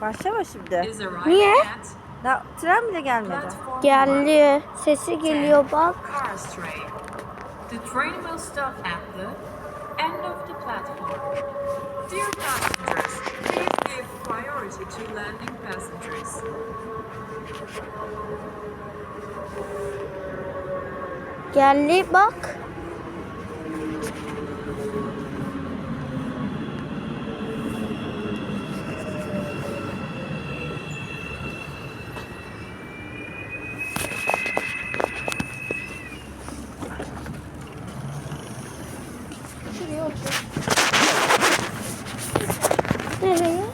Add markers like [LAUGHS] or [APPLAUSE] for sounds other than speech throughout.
Başlama şimdi. Niye? Daha tren bile gelmedi. Geldi. Sesi geliyor bak. The train will stop at the end of the platform. Dear passengers, please give priority to landing passengers. Geldi bak. Nereye?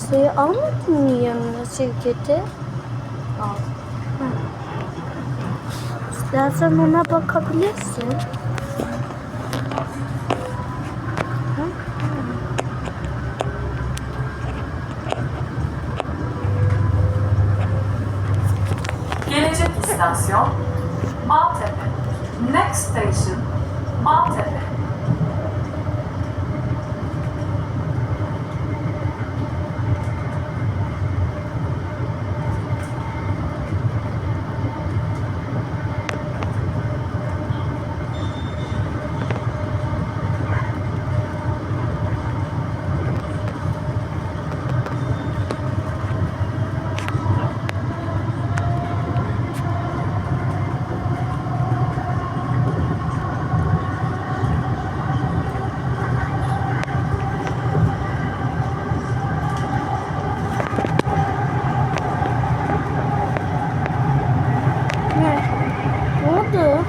Terziyi almadın mı yanına şirketi? Al. İstersen ona bakabilirsin. Gelecek istasyon Maltepe. Next station Maltepe. Ne? Ne oldu?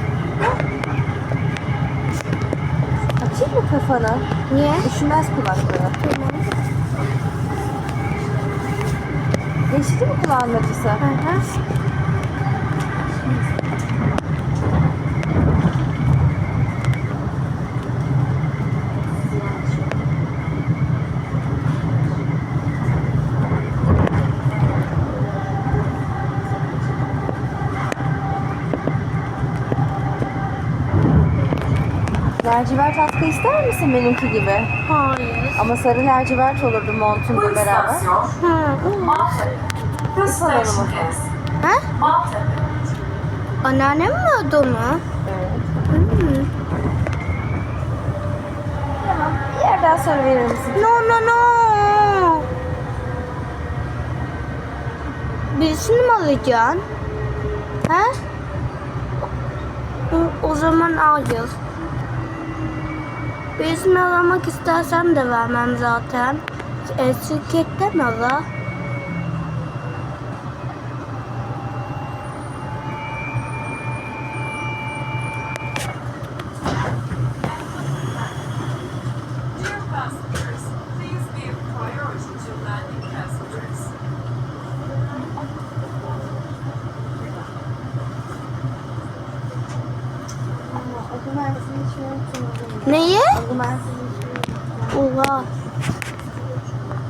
Açayım mı kafanı? Üşümez kulaklığı. Geçti mi kulağın acısı? Hı hı. Lacivert atkı ister misin benimki gibi? Hayır. Ama sarı lacivert olurdu Bu montunla beraber. istasyon Hı. Maltepe. This station is Ha? Maltepe. Anneannem mi öldü onu? Evet. Hı. Tamam. Bir yerden sonra verir misin? No no no. Birisini mi alacaksın? He? O, o zaman hayır. Birisini alamak istersen de vermem zaten. E, şirketten ala. Dear passengers, please give priority to landing passengers. Argumentsini hiç unutmadım. Neyi? Argumentsini hiç unutmadım. Oha.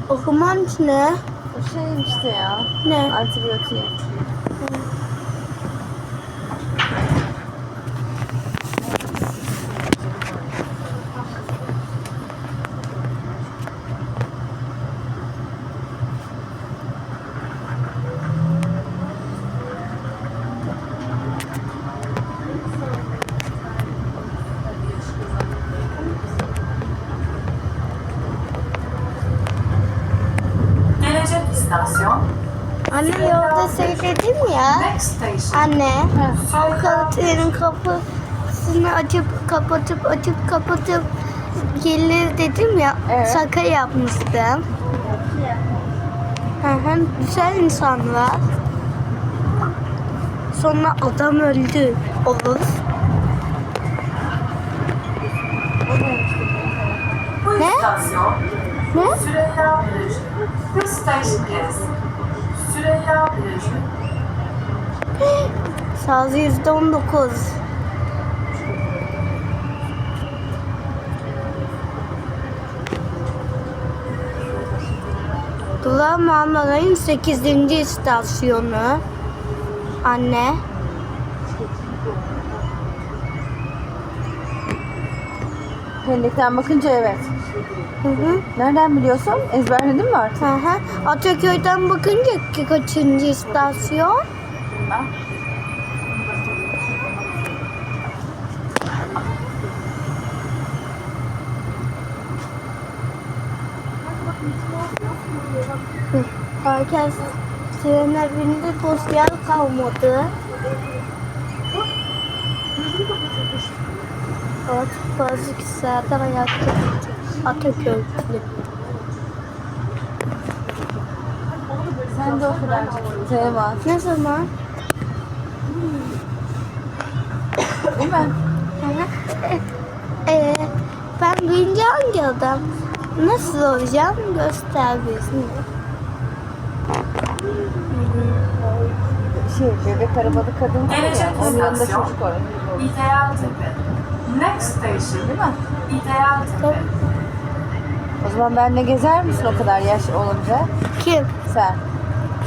Okuman ne? O şey işte ya. Ne? Antibiyotik. Gelecek istasyon Anne yolda söyledim ya. Next station Anne, halkaların kapısını açıp kapatıp açıp kapatıp gelir dedim ya. Evet. Şaka yapmıştım. Hı hı, güzel insanlar. Sonra adam öldü. Olur. Bu Ne? istasyon Ne? Süreyya Plajı. This station is Süreyya Plajı. [LAUGHS] Şarjı yüzde on dokuz. Bura Marmaray'ın 8. istasyonu. Anne. Pendekten bakınca evet. Hı hı. Nereden biliyorsun? Ezberledin mi artık? Hı hı. Ataköy'den bakınca ki kaçıncı istasyon? Bilmem. Hı. Herkes trene bindi, sosyal kalmadı. Artık bazı kişilerden ayakta Ataköy'de. Sen de o kadar Teğmen. Ne zaman? Değil mi? Ee, ben birinci hangi adam? Nasıl olacağım? Göster bizi. Şey, bebek arabalı kadın var ya. Onun yanında çocuk var. İdealtepe. Next station. Değil mi? İdealtepe. O zaman benle gezer misin o kadar yaş olunca? Kim? Sen.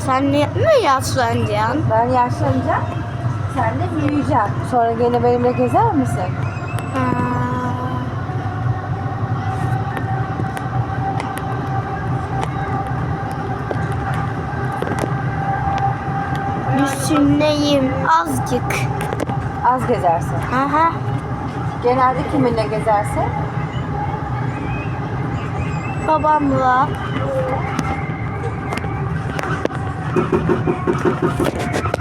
Sen ne mi yaşlanacaksın? Ben yaşlanacağım. Sen de büyüyeceksin. Sonra gene benimle gezer misin? Düşüneyim azıcık. Az gezersin. Aha. Genelde kiminle gezersin? Babamla.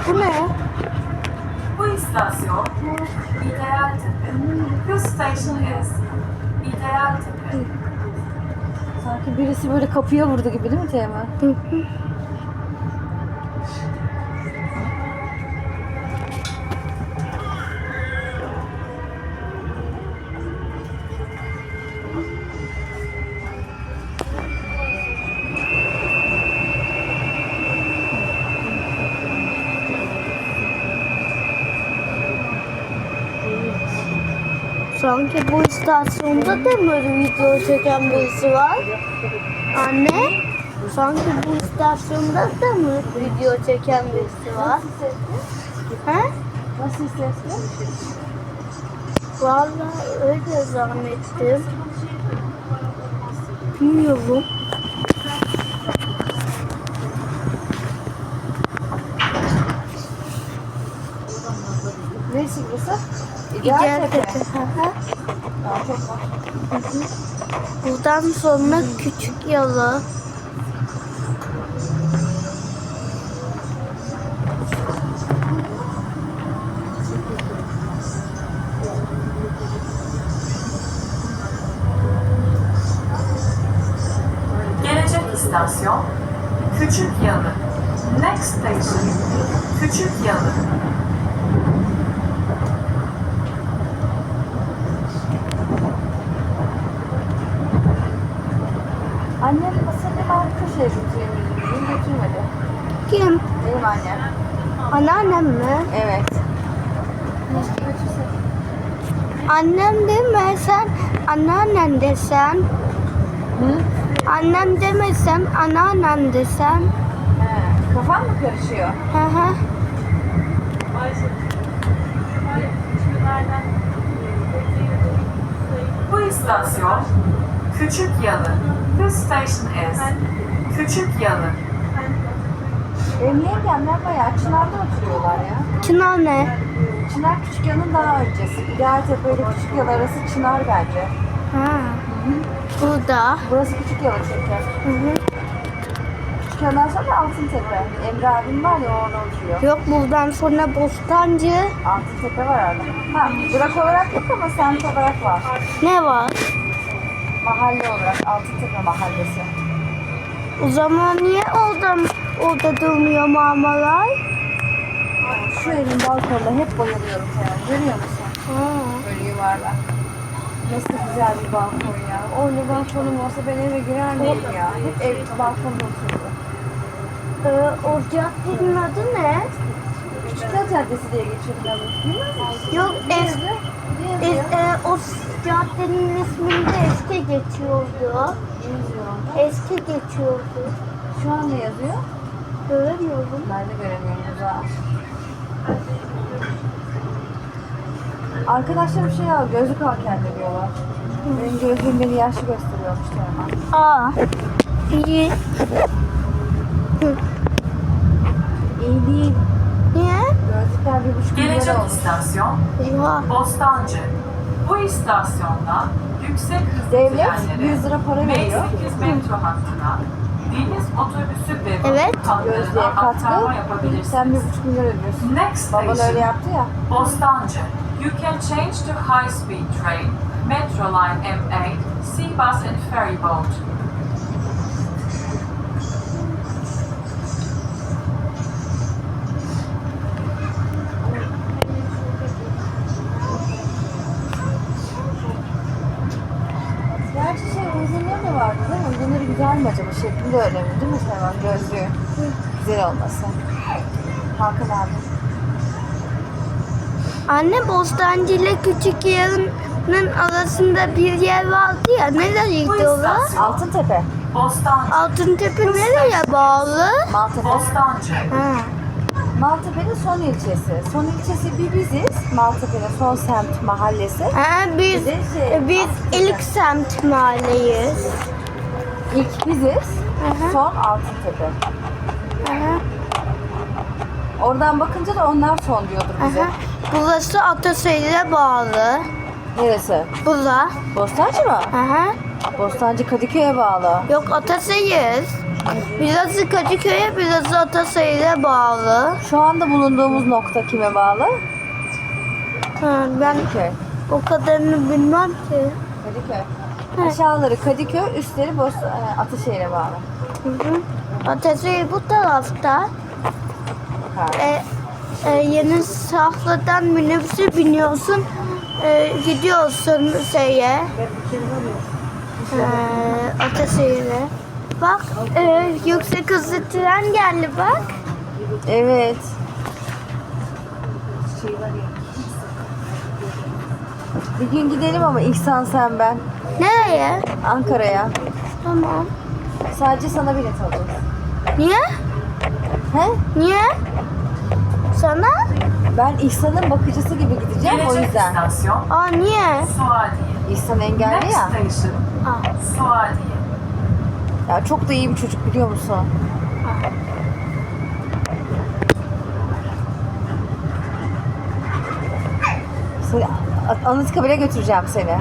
Bu ne? Bu istasyon İdealtepe. This station is İdealtepe. Sanki birisi böyle kapıya vurdu gibi değil mi Teğmen? Sanki bu istasyonda da mı video çeken birisi var? Anne, sanki bu istasyonda da mı video çeken birisi var? He? Nasıl sesli? Vallahi öyle zannettim. Bilmiyorum. Neresi burası? Var. Buradan sonra küçük yalı. İstasyon Küçük Yalı. Next station Küçük Yalı. Şey. Beni götürmedi. Kim? Benim annem. Anneannem mi? Evet. Keşke götürse. Annem deme sen anneannen desen. Hı? Annem demesen anneannen desen. He. Kafan mı karışıyor? Hı hı. Bu istasyon Küçük Yalı. This station is Küçük Yalı. Benim yengemler bayağı Çınar'da oturuyorlar ya. Çınar ne? Çınar Küçük Yalı'nın daha öncesi. İdealtepe ile Küçük Yalı arası Çınar bence. Ha. Burada. Burası Küçük Yalı çünkü. Hı hı. Küçük Yalı'dan sonra Altıntepe. Emre abim var ya orada oturuyor. Yok buradan sonra Bostancı. Altıntepe var orada. Ha, bırak olarak yok ama semt olarak var. Ne var? Mahalle olarak Altıntepe mahallesi. O zaman niye orada, orada durmuyor Marmaray? Şu evin balkonunda hep bayılıyorum sana. Görüyor musun? Ha. Böyle yuvarlak. Nasıl güzel bir balkon ya. Öyle balkonum olsa ben eve girer miyim ya? Hep ev balkonda oturuyorum. Ee, o caddenin adı ne? Küçükler Caddesi diye geçiyor galiba. Bilmez misin? Yok es, es, e, o caddenin isminde eski geçiyordu. Yazıyor. Eski geçiyordu. Şu an ne yazıyor? Göremiyorum. Ben de göremiyorum uzağa. Arkadaşlarım şey al, gözlük al kendine diyorlar. Benim gözlüğüm beni yaşlı gösteriyormuş Teğmen. Aa. İyi. İyi değil. Niye? Gözlükler bir buçuk milyar Gelecek olmuş. istasyon Eyvah. Bostancı. Bu istasyonda yüksek hızlı Devlet trenlere 100 lira para veriyor. M8 metro hattına deniz otobüsü ve Evet. Gözlüğe hatlarına katkı. Sen bir yapabilirsiniz. buçuk milyar ödüyorsun. Next Baban öyle station, yaptı ya. Bostancı. You can change to high-speed train, Metro Line M8, sea bus and ferry boat. Güzel mi acaba? Şekli de önemli değil mi Sevan? Gözlüğü. Güzel olması. Hakan abi. Anne Bostancı ile Küçük Yarın'ın arasında bir yer vardı ya. Nereye gidiyorlar? istasyon Altıntepe. Bostancı. Altıntepe nereye bağlı? Maltepe. Bostancı. Ha. Maltepe'nin son ilçesi. Son ilçesi bir biziz. Maltepe'nin son semt mahallesi. Ha, biz, şey, biz Altıntepe. ilk semt mahalleyiz. İlk biziz. Aha. Son Altıntepe. Aha, Oradan bakınca da onlar son diyordur bize. aha. Burası Atasayı'ya bağlı. Neresi? Bura. Bostancı mı? Aha. Bostancı Kadıköy'e bağlı. Yok Atasayı. Birazı Kadıköy'e, birazı Atasayı'ya bağlı. Şu anda bulunduğumuz nokta kime bağlı? Ha, ben Kadıköy. o kadarını bilmem ki. Kadıköy. Evet. Aşağıları Kadıköy, üstleri Bos e, Ataşehir'e bağlı. Hı hı. Atasayı bu tarafta. E, e, yeni safladan minibüse biniyorsun. E, gidiyorsun şeye. E, Atasayı'ya. Bak e, yüksek hızlı tren geldi bak. Evet. Bir gün gidelim ama İhsan sen ben. Nereye? Ankara'ya. Tamam. Sadece sana bilet alacağız. Niye? He? Niye? Sana? Ben İhsan'ın bakıcısı gibi gideceğim o Gelecek yüzden. istasyon Aa niye? Suadiye. İhsan engelli Next ya. station Aa. Suadiye. Ya çok da iyi bir çocuk biliyor musun? Seni Anıtkabir'e götüreceğim seni.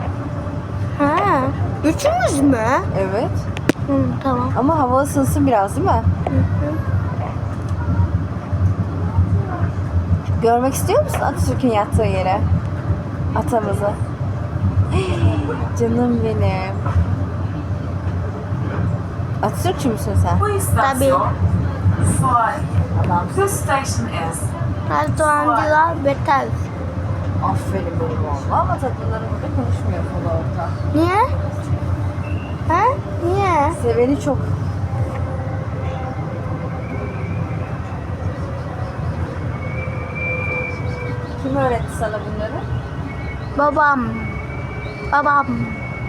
Ha. Üçümüz mü? Evet. Hı, tamam. Ama hava ısınsın biraz değil mi? Hı hı. Görmek istiyor musun Atatürk'ün yattığı yere? Atamızı. [GASPS] Canım benim. Atatürkçü müsün sen? Bu istasyon Suadiye. Adam. This station is Erdoğancılar beter. Aferin benim oğlum. Ama tatlıları burada konuşmuyor fotoğrafta. Niye? Ha? Niye? Seveni çok. Kim öğretti sana bunları? Babam. Babam.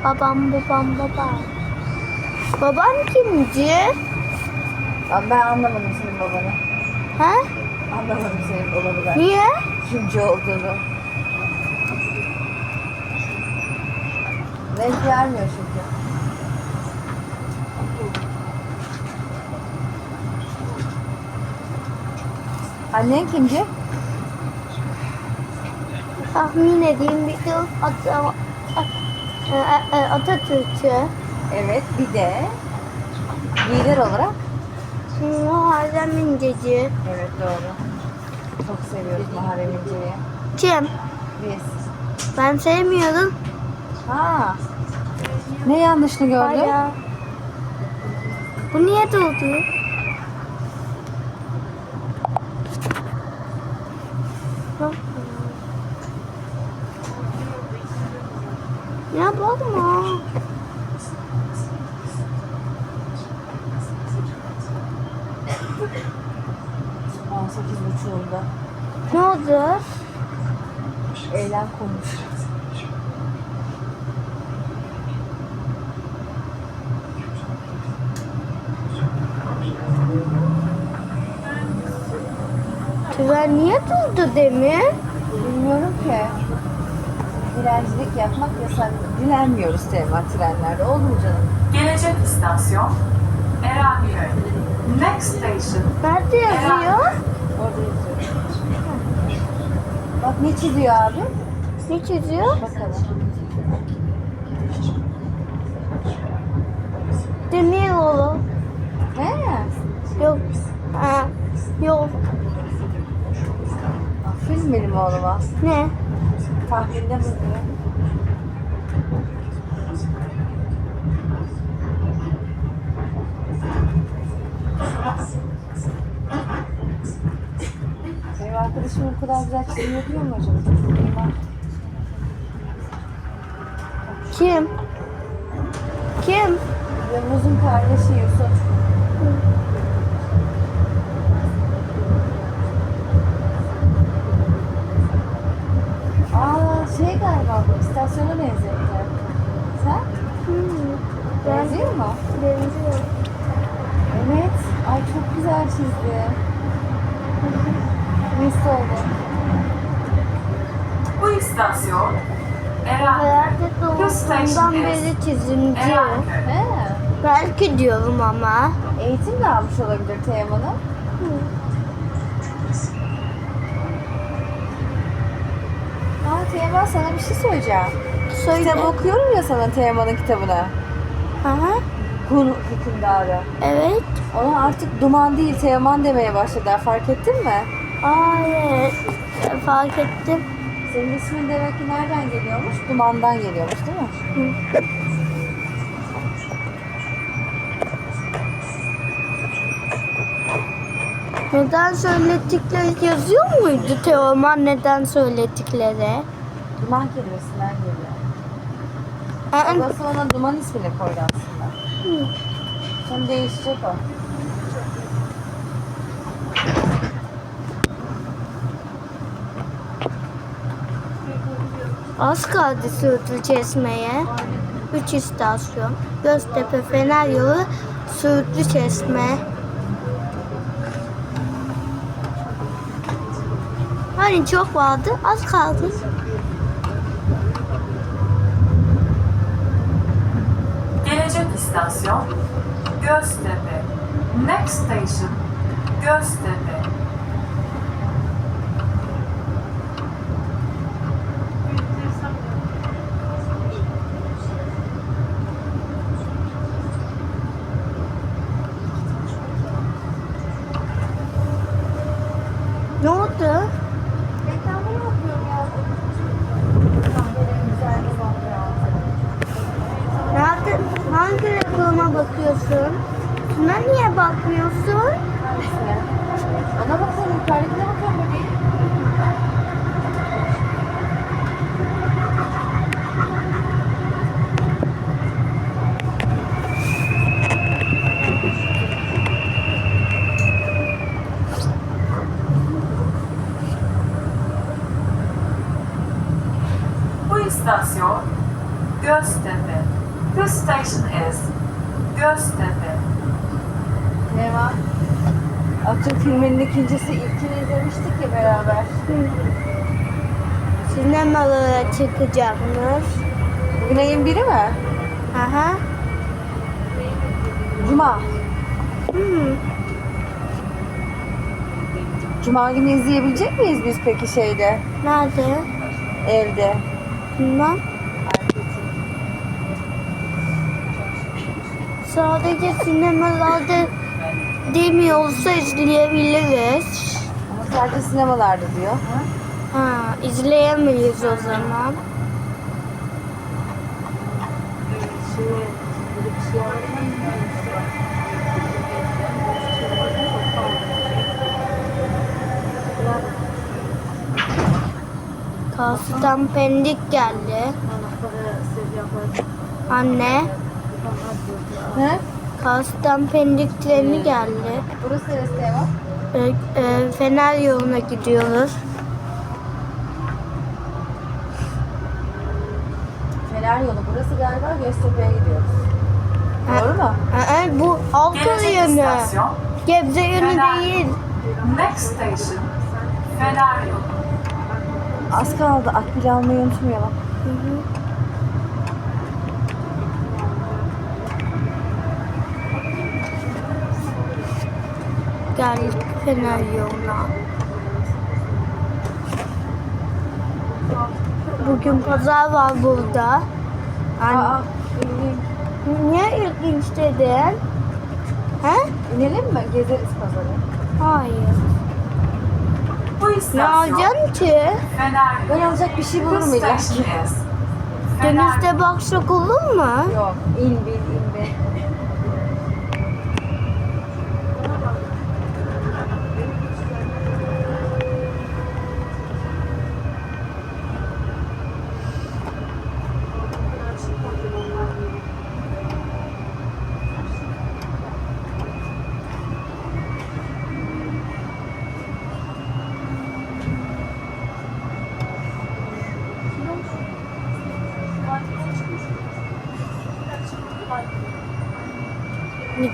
Babam, babam, babam. Babam kimci? Ya ben anlamadım senin babanı. Ha? Anlamadım senin babanı ben. Niye? Kimci olduğunu. Renk vermiyor çünkü. Annen kimci? Tahmin edeyim bir de Atatürkçü. Evet bir de lider olarak. Muharrem İnceci. Evet doğru. Çok seviyoruz Muharrem İnce'yi. Kim? Biz. Ben sevmiyorum. Ha. Ne yanlışını gördün? Hala. Bu niye durdu? Ya bakma. Aa, sekiz buçuğunda. Ne oldu? Eylem konuş. Tren niye durdu demin? Bilmiyorum ki. Dilencilik yapmak yasak. Dilenmiyoruz Teğmen trenlerde. Oldu mu canım? Gelecek istasyon Erenköy. Next station Nerede yazıyor? Orada yazıyor. Bak ne çiziyor abi? Ne çiziyor? Bakalım. Demir yolu. He? Yok. Ha. Yok. Aferin benim oğluma. Ne? Tahminde bulunuyor. Benim arkadaşım o kadar güzel çizim yapıyor mu acaba? Kim? Kim? Yavuz'un kardeşi Yusuf. Aa şey galiba bu istasyona benzetti. Sen? Hmm. Benziyor mu? Benziyor. Evet. Ay çok güzel çizdi. Mesut oldu. Bu istasyon Eren Hayalde doğduğundan beri çizimci. He. Belki diyorum ama. Eğitim de almış olabilir Teğmen'in. Aa Teğmen sana bir şey söyleyeceğim. Söyle. Kitap okuyorum ya sana Teğmen'in kitabını. Aha. Hun hükümdarı. Evet. Ona artık duman değil Teğmen demeye başladılar. Fark ettin mi? Aa, evet. Fark ettim. Senin ismin demek ki nereden geliyormuş? Dumandan geliyormuş değil mi? Neden söyledikleri yazıyor muydu Teoman neden söyledikleri? Duman kelimesinden geliyor. Aa, Babası ona duman ismini koydu aslında. Şimdi değişecek o. Az kaldı Söğütlü Çeşme'ye. Üç istasyon. Göztepe, Fener Yolu, Söğütlü Çeşme. Hani çok vardı, az kaldı. Gelecek istasyon Göztepe. Next station Göztepe. Ne oldu? Reklamını yapıyorum ya. Kahverengi güzel bir bak ya. Nerede, hangi reklama bakıyorsun? Şuna niye bakmıyorsun? Hangisine? Ona bakalım. Yukarıdakine bakalım bebeğim. Bu istasyon Göztepe. This station is Göztepe. Ne var? Atatürk filminin ikincisi ilkini izlemiştik ya beraber. Sinemalara çıkacakmış. Bugün ayın biri mi? Aha. Cuma. Hmm. Cuma günü izleyebilecek miyiz biz peki şeyde? Nerede? Evde. Bilmem. Sadece sinemalarda demiyorsa izleyebiliriz. Ama sadece sinemalarda diyor. Ha, izleyemeyiz o zaman. Kastan pendik geldi. Anne, He? Kastan pendiklerini geldi. Burası neresi Teğmen? E, e, Fener yoluna gidiyoruz. Fener yolu. Burası galiba Göztepe'ye gidiyoruz. Doğru mu? Aa, bu Gelecek yönü. istasyon Gebze yönü Fener. değil. Next station Fener yolu. Az kaldı. Akbil almayı unutmayalım. Hı hı. Geldik Fener yoluna. Bugün pazar var burada. Yani Aa, inelim. niye ilginç dedin? He? İnelim mi? Gezeriz pazarı. Hayır. Bu Ne alacaksın ki? Fener Ben alacak bir şey Bu bulurum illa ki. station is Fener Denizde baksak olur mu? Yok. İn bin in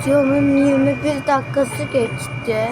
bin. Videonun 21 dakikası geçti.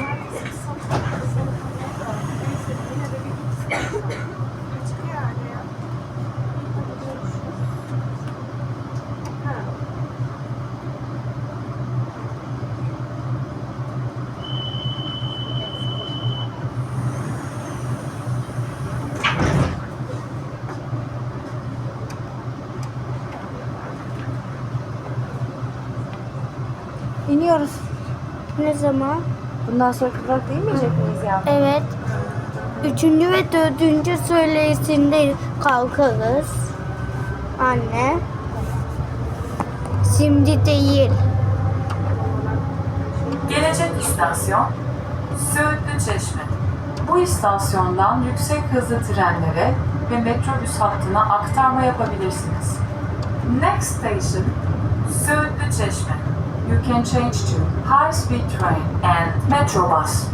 İniyoruz. Ne zaman? Bundan sonra kıvrak değmeyecek miyiz ya? Evet. Üçüncü ve dördüncü söyleyişinde kalkarız. Anne. Şimdi değil. Gelecek istasyon Söğütlü Çeşme. Bu istasyondan yüksek hızlı trenlere ve metrobüs hattına aktarma yapabilirsiniz. Next station Söğütlü Çeşme. You can change to high speed train and metrobus.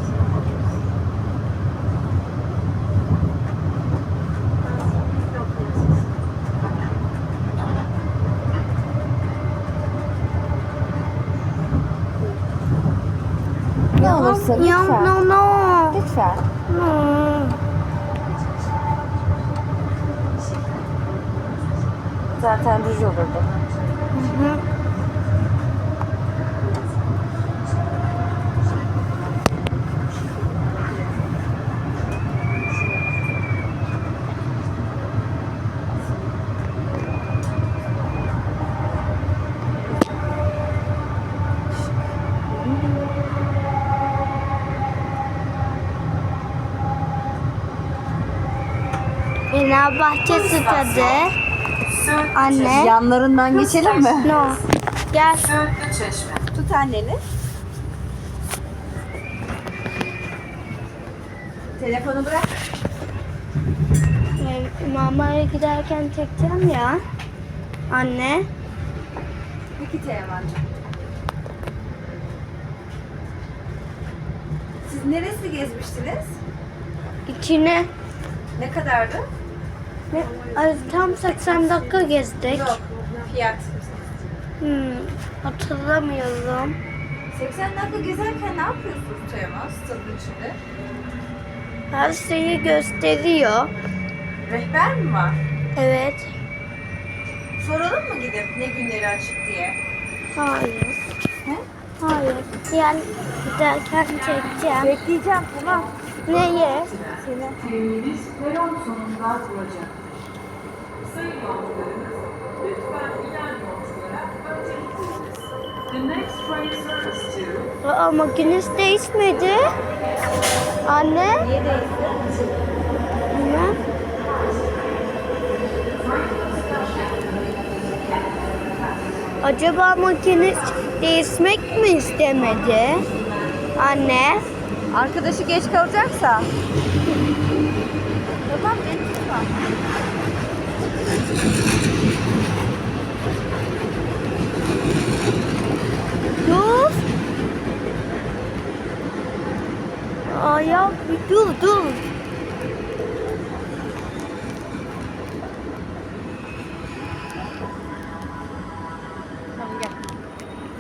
Ne olursa lütfen. no no. Lütfen. no. Zaten düz olurdu. Hı hı. Fenerbahçe stadı. Anne. Yanlarından geçelim mi? No. Gel. Tut anneni. Telefonu bırak. Ee, Mamaya giderken çekeceğim ya. Anne. İki Teğmen'cim. Siz neresi gezmiştiniz? içine Ne kadardı? Ay, tam 80 dakika gezdik. Yok. Fiyat. Hmm, hatırlamıyorum. 80 dakika gezerken ne yapıyorsunuz Teğmen stadın içinde? Her şeyi gösteriyor. Rehber mi var? Evet. Soralım mı gidip ne günleri açık diye? Hayır. He? Hayır. Yani giderken çekeceğim. Bekleyeceğim tamam. Neye? Seni. Trenimiz peron sonunda duracak. Sayın yolcularımız, lütfen inen yolculara öncelik veriniz. The next train service to Aa, makinesi değişmedi. Anne. Niye değilsin? Bilmem. Acaba makine değişmek mi istemedi? Anne. Arkadaşı geç kalacaksa. Tamam beni tutma. Dur. Ayak bir dur dur.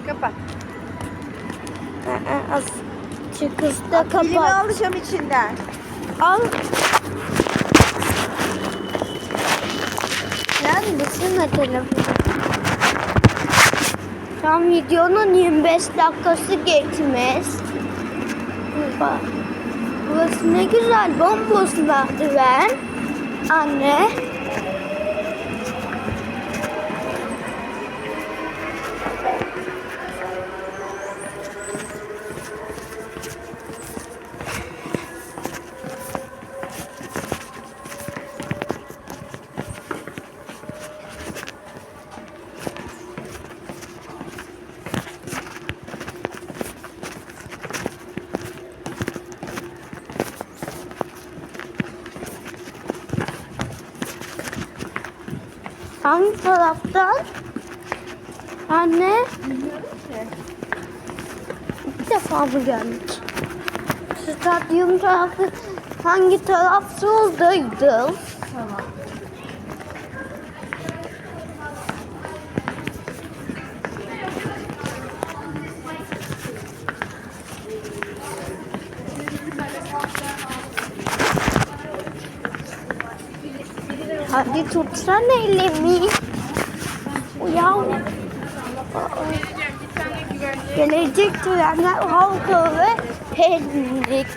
Kapat. Aa, az çıkışta kapat. alacağım içinden. Al. Düşünme telefonu. Tam videonun 25 dakikası geçmiş. Bak. Burası ne güzel bomboş merdiven. Anne. Hangi taraftan? Anne. İlk defa mı geldik? Stadyum tarafı hangi tarafta oradaydı? Tamam. Hadi tutsana elimi. Uyan. Gelecek törenler halka ve pendik.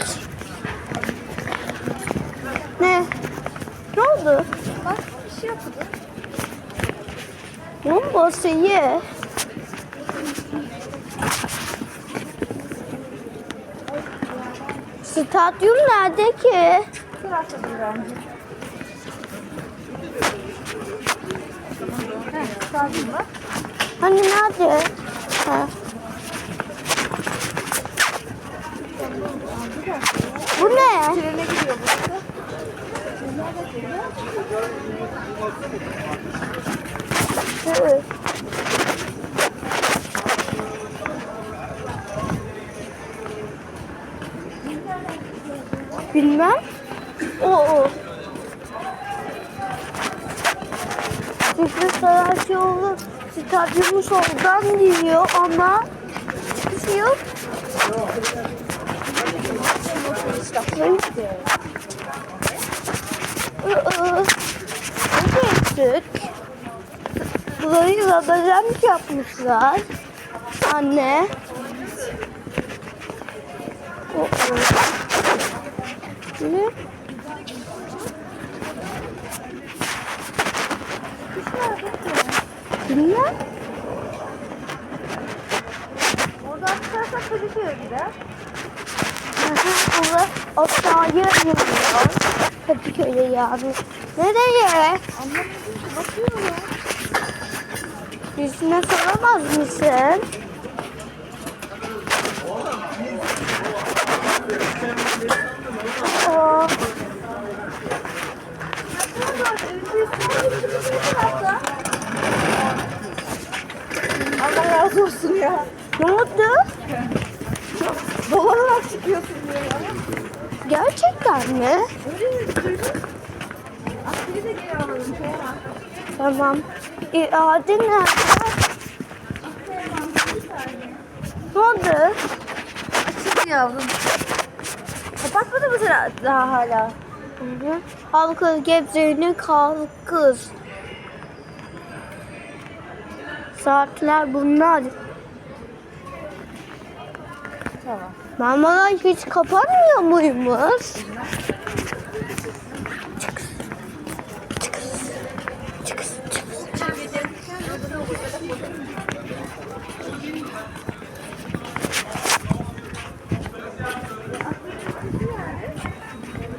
Ne? Ne oldu? Bak bir şey yapıldı. Bomboş iyi. Stadyum nerede ki? Bir bence. Stadyum var. Hani nerede? Ha. Bu ne? Trene gidiyor burası. Hı. Bilmem. O o. Saraçoğlu stadyumu soldan diyor ama hiçbir şey yok. Geçtik? Burayı labirent yapmışlar. Anne. Ne? Bilmem. Oradan çıkarsak Kadıköy'e gider. Burada aşağıya iniyor. Kadıköy'e yani. Nereye? Bakıyorum. Yüzüne soramaz mısın? Aa, Allah razı olsun ya. ne oldu? Dolanarak çıkıyorsun diyor ya. Gerçekten mi? Tamam. İade nerede? Ne oldu? Açıldı yavrum. Kapatmadı mı sen daha hala? Hı hı. Halkı Gebze'nin kalkız. Saatler bunlar. Tamam. Marmaray hiç kapanmıyor muymuş?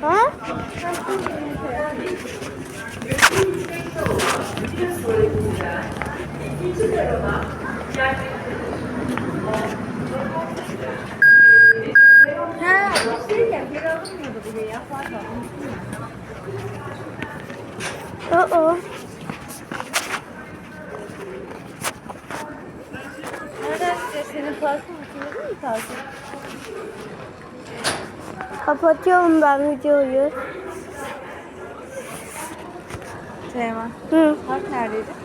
Ha? Ha, bir şey ya. Geri Pardon. Aa. Nereden senin parkın bitirdin mi parkın? Kapatıyorum ben videoyu. Teğmen. Hı. Park neredeydi?